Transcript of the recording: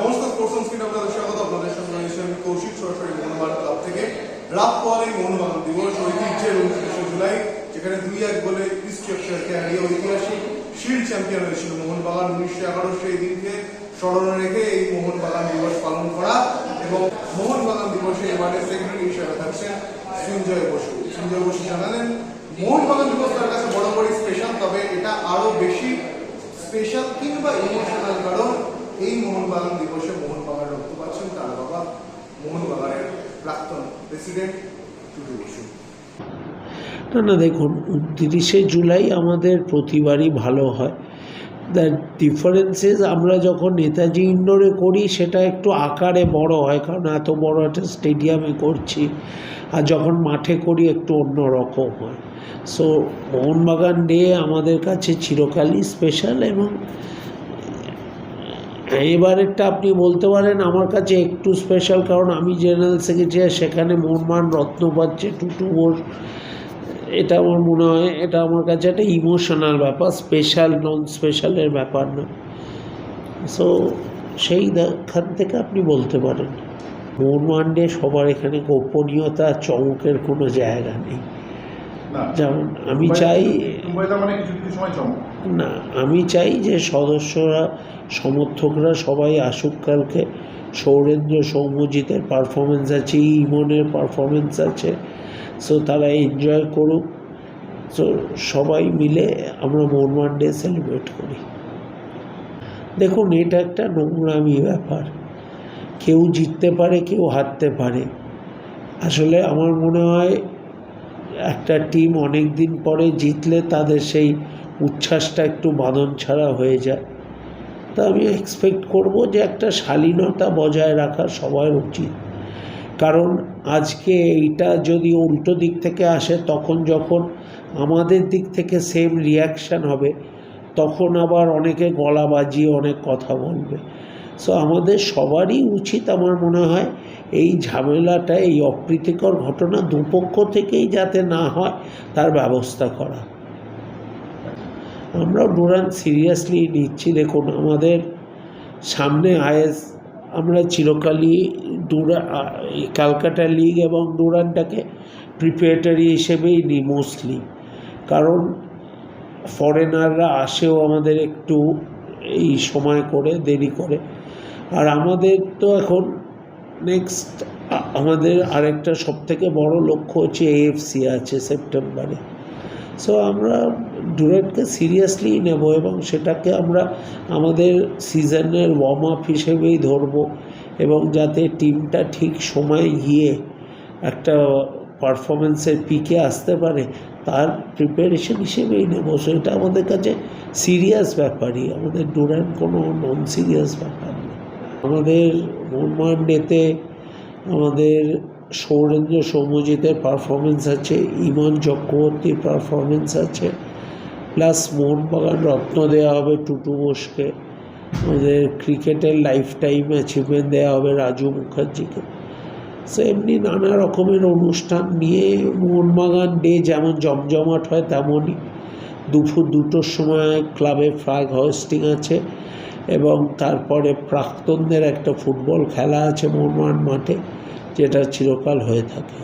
নমস্কার স্পোর্টস সংস্কৃতি আপনাদের স্বাগত। আপনাদের সঙ্গে রয়েছে আমি কৌশিক সরাসরি মোহনবাগান ক্লাব থেকে রাত পরে মোহনবাগান দিবস ঐতিহ্যের উনত্রিশে জুলাই, যেখানে দুই এক গোলে ইস্ট ইয়র্কশায়ারকে হারিয়ে ঐতিহাসিক শিল্ড চ্যাম্পিয়ন হয়েছিল মোহনবাগান। উনিশশো এগারো সেই দিনকে স্মরণে রেখে এই মোহনবাগান দিবস পালন করা এবং মোহনবাগান দিবসে এবারে সেক্রেটারি হিসেবে থাকছেন সৃঞ্জয় বসু। সৃঞ্জয় বসু জানালেন, মোহনবাগান দিবস তার কাছে বরাবরই স্পেশাল তবে এটা আরও বেশি স্পেশাল কিংবা ইমোশনাল কারণ মোহনবাগান দিবসে মোহনবাগান রক্ত পাচ্ছেন তার বাবা মোহনবাগানের প্রাক্তন প্রেসিডেন্ট টুটু বসু। না না দেখুন, তিরিশে জুলাই আমাদের প্রতিবারই ভালো হয়। দ্য ডিফারেন্সেস আমরা যখন নেতাজি ইন্ডোরে করি, সেটা একটু আকারে বড় হয়, কারণ এত বড় একটা স্টেডিয়ামে করছি, আর যখন মাঠে করি, একটু অন্য রকম হয়। সো মোহনবাগান ডে আমাদের কাছে চিরকালই স্পেশাল এবং এবারেরটা আপনি বলতে পারেন আমার কাছে একটু স্পেশাল কারণ আমি জেনারেল সেক্রেটারি সেখানে মোহনমান রত্ন পাচ্ছে টুটু বোস এটা আমার মনে হয় এটা আমার কাছে একটা ইমোশনাল ব্যাপার স্পেশাল নন স্পেশালের ব্যাপার না। সো সেই খান থেকে আপনি বলতে পারেন মোহনমান সবার এখানে গোপনীয়তা চমকের কোনো জায়গা নেই। যেমন আমি চাই মানে না আমি চাই যে সদস্যরা সমর্থকরা সবাই আসুক কালকে। সৌরেন্দ্র সৌম্যজিতের পারফরমেন্স আছে, ইমনের পারফরমেন্স আছে। সো তারা এনজয় করুক। সো সবাই মিলে আমরা মোহনবাগান ডে সেলিব্রেট করি। দেখুন, এটা একটা নোংরামি ব্যাপার। কেউ জিততে পারে, কেউ হারতে পারে। আসলে আমার মনে হয়, একটা টিম অনেক দিন পরে জিতলে তাদের সেই উচ্ছ্বাসটা একটু বাঁধন ছাড়া হয়ে যায়। তা আমি এক্সপেক্ট করব যে একটা শালীনতা বজায় রাখা সবার উচিত। কারণ আজকে এইটা যদি উল্টো দিক থেকে আসে, তখন যখন আমাদের দিক থেকে সেম রিয়াকশান হবে, তখন আবার অনেকে গলা বাজিয়ে অনেক কথা বলবে। সো আমাদের সবারই উচিত আমার মনে হয়, এই ঝামেলাটা, এই অপ্রীতিকর ঘটনা দুপক্ষ থেকেই যাতে না হয়, তার ব্যবস্থা করা। আমরা ডুরান সিরিয়াসলি নিচ্ছি, দেখুন, আমাদের সামনে আইএস, আমরা চিরকালই ডুরা ক্যালকাটা লিগ এবং ডুরানটাকে প্রিপারেটারি হিসেবেই নিই মোস্টলি কারণ ফরেনাররা আসেও আমাদের একটু এই সময় করে, দেরি করে। আর আমাদের তো এখন নেক্সট আমাদের আরেকটা সবথেকে বড় লক্ষ্য হচ্ছে এএফসি আছে সেপ্টেম্বরে। সো আমরা ডুরেটকে সিরিয়াসলি নেব এবং সেটাকে আমরা আমাদের সিজনের ওয়ার্ম আপ হিসেবেই ধরব এবং যাতে টিমটা ঠিক সময়ে গিয়ে একটা পারফরমেন্সের পিকে আসতে পারে, তার প্রিপারেশন হিসেবেই নেব। সো এটা আমাদের কাছে সিরিয়াস ব্যাপারই। আমাদের ডুরান্ট কোনো নন সিরিয়াস ব্যাপার না। আমাদের মোহনবাগান ডেতে আমাদের সৌরেন্দ্র সৌম্যজিতের পারফরমেন্স আছে, ইমন চক্রবর্তীর পারফরমেন্স আছে প্লাস মোহনবাগান রত্ন দেওয়া হবে টুটু বোসকে। আমাদের ক্রিকেটের লাইফ টাইম অ্যাচিভমেন্ট দেওয়া হবে রাজু মুখার্জিকে। সো এমনি নানা রকমের অনুষ্ঠান নিয়ে মোহনবাগান ডে যেমন জমজমাট হয়, তেমনই দুপুর দুটোর সময় ক্লাবে ফ্ল্যাগ হোস্টিং আছে এবং তারপরে প্রাক্তনদের একটা ফুটবল খেলা আছে মোহনবাগান মাঠে। যেটা চিরকাল হয়ে থাকে।